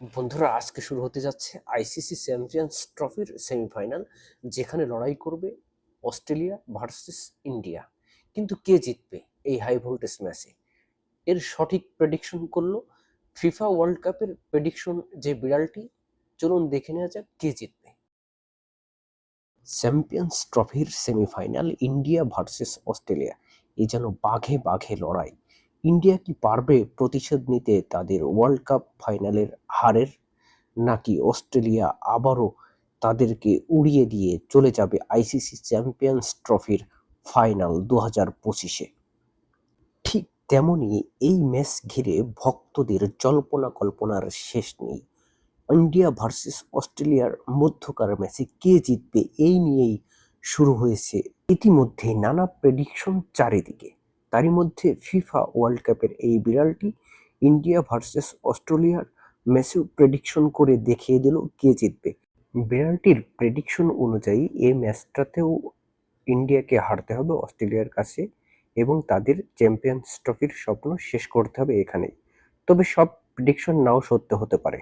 বন্ধুরা, আজকে শুরু হতে যাচ্ছে আইসিসি চ্যাম্পিয়ন্স ট্রফির সেমিফাইনাল, যেখানে লড়াই করবে অস্ট্রেলিয়া ভার্সেস ইন্ডিয়া। কিন্তু কে জিতবে এই হাই ভোল্টেজ ম্যাচে এর সঠিক প্রেডিকশন করল ফিফা ওয়ার্ল্ড কাপের প্রেডিকশন যে বিড়ালটি, চলুন দেখে নেওয়া যাক কে জিতবে। চ্যাম্পিয়ন্স ট্রফির সেমিফাইনাল, ইন্ডিয়া ভার্সেস অস্ট্রেলিয়া। এই যেন বাঘে বাঘে লড়াই। ইন্ডিয়া কি পারবে প্রতিশোধ নিতে তাদের ওয়ার্ল্ড কাপ ফাইনালের হারের? নাকি অস্ট্রেলিয়া আবারও তাদেরকে উড়িয়ে দিয়ে চলে যাবে আইসিসি চ্যাম্পিয়ন্স ট্রফির ফাইনাল দু হাজার পঁচিশে? ঠিক তেমনই এই ম্যাচ ঘিরে ভক্তদের জল্পনা কল্পনার শেষ নেই। ইন্ডিয়া ভার্সেস অস্ট্রেলিয়ার মধ্যকার ম্যাচে কে জিতবে এই নিয়েই শুরু হয়েছে ইতিমধ্যে নানা প্রেডিকশন চারিদিকে। তারই মধ্যে ফিফা ওয়ার্ল্ড কাপের এই বিড়ালটি ইন্ডিয়া ভার্সেস অস্ট্রেলিয়ার ম্যাচেও প্রেডিকশন করে দেখিয়ে দিল কে জিতবে। বিড়ালটির প্রেডিকশন অনুযায়ী এই ম্যাচটাতেও ইন্ডিয়াকে হারতে হবে অস্ট্রেলিয়ার কাছে এবং তাদের চ্যাম্পিয়ন্স ট্রফির স্বপ্ন শেষ করতে হবে এখানেই। তবে সব প্রেডিকশন নাও সত্য হতে পারে।